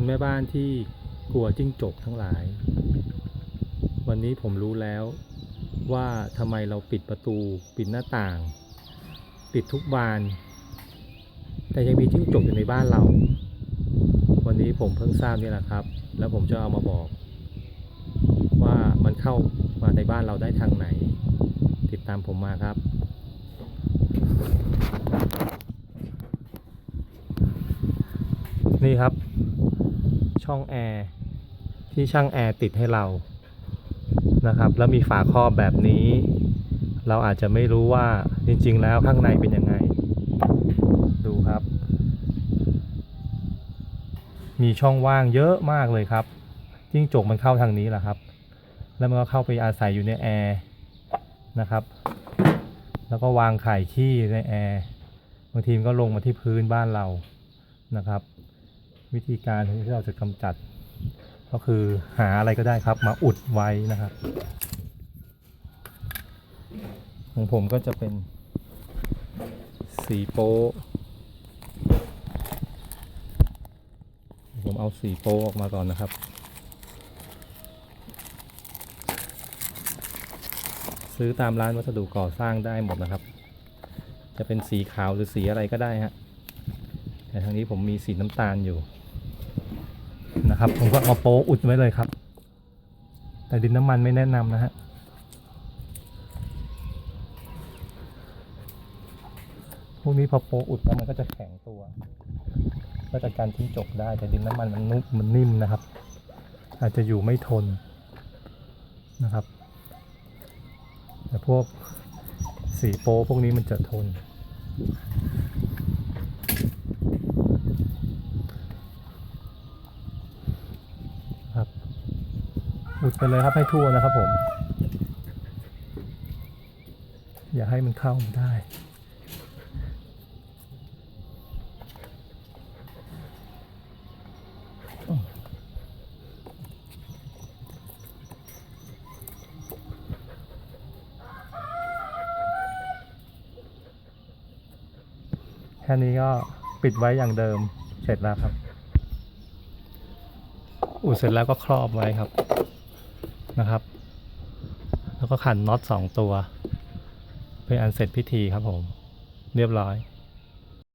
คุณแม่บ้านที่กลัวจิ้งจกทั้งหลาย วันนี้ผมรู้แล้วว่าทำไมเราปิดประตู ปิดหน้าต่าง ปิดทุกบาน แต่ยังมีจิ้งจกอยู่ในบ้านเรา วันนี้ผมเพิ่งทราบนี่แหละครับ แล้วผมจะเอามาบอก ว่ามันเข้ามาในบ้านเราได้ทางไหน ติดตามผมมาครับนี่ครับ ช่องแอร์ที่ช่างแอร์ติดให้เรานะครับแล้วมีฝาครอบแบบนี้ เราอาจจะไม่รู้ว่าจริง ๆ แล้วข้างในเป็นยังไง ดูครับ มีช่องว่างเยอะมากเลยครับจิ้งจกมันเข้าทางนี้แหละครับ แล้วมันก็เข้าไปอาศัยอยู่ในแอร์นะครับ แล้วก็วางไข่ขี้ในแอร์บางทีมันก็ลงมาที่พื้นบ้านเรานะครับ วิธีการที่เราจะกำจัด ก็คือหาอะไรก็ได้ครับ มาอุดไว้นะครับ ของผมก็จะเป็นสีโป๊ผมเอาสีโป๊ออกมาก่อนนะครับซื้อตามร้านวัสดุก่อสร้างได้หมดนะครับ จะเป็นสีขาวหรือสีอะไรก็ได้ฮะ แต่ทางนี้ผมมีสีน้ำตาลอยู่ นะครับ ผมก็เอาโป๊อุดไว้เลยครับ แต่ดินน้ำมันไม่แนะนำนะฮะพวกนี้พอโป๊อุดแล้วมันก็จะแข็งตัว ก็จะการทิ้งจกได้ แต่ดินน้ำมันมันนุ่มมันนิ่มนะครับ อาจจะอยู่ไม่ทนนะครับ แต่พวกสีโป๊พวกนี้มันจะทน ครับ อุดไปเลยครับให้ทั่วนะครับผม อย่าให้มันเข้ามได้แค่นี้ก็ปิดไว้อย่างเดิมเสร็จแล้วครับ อุดเสร็จแล้วก็ครอบไว้ครับ นะครับ แล้วก็ขันน็อตสองตัว เป็นอันเสร็จพิธีครับผม เรียบร้อย